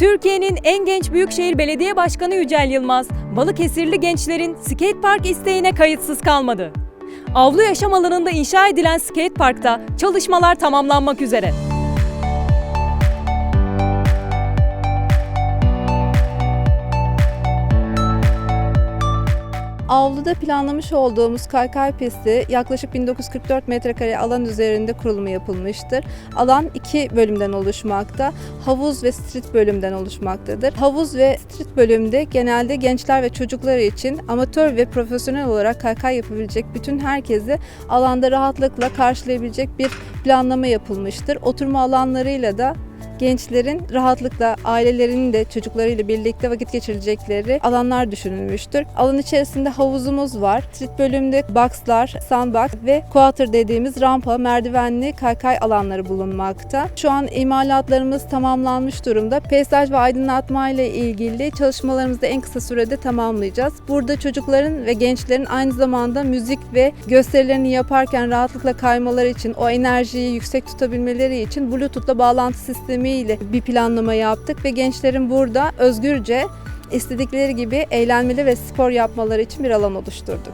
Türkiye'nin en genç Büyükşehir Belediye Başkanı Yücel Yılmaz, Balıkesirli gençlerin skate park isteğine kayıtsız kalmadı. Avlu yaşam alanında inşa edilen skate parkta çalışmalar tamamlanmak üzere. Avluda planlamış olduğumuz kaykay pisti yaklaşık 1944 metrekare alan üzerinde kurulumu yapılmıştır. Alan iki bölümden oluşmakta. Havuz ve street bölümden oluşmaktadır. Havuz ve street bölümde genelde gençler ve çocuklar için amatör ve profesyonel olarak kaykay yapabilecek bütün herkesi alanda rahatlıkla karşılayabilecek bir planlama yapılmıştır. Oturma alanlarıyla da gençlerin rahatlıkla ailelerinin de çocuklarıyla birlikte vakit geçirecekleri alanlar düşünülmüştür. Alan içerisinde havuzumuz var. Street bölümde boxlar, sandbox ve quarter dediğimiz rampa, merdivenli kaykay alanları bulunmakta. Şu an imalatlarımız tamamlanmış durumda. Peyzaj ve aydınlatma ile ilgili çalışmalarımızı en kısa sürede tamamlayacağız. Burada çocukların ve gençlerin aynı zamanda müzik ve gösterilerini yaparken rahatlıkla kaymaları için, o enerjiyi yüksek tutabilmeleri için Bluetooth'la bağlantı sistemi ile bir planlama yaptık ve gençlerin burada özgürce istedikleri gibi eğlenmeli ve spor yapmaları için bir alan oluşturduk.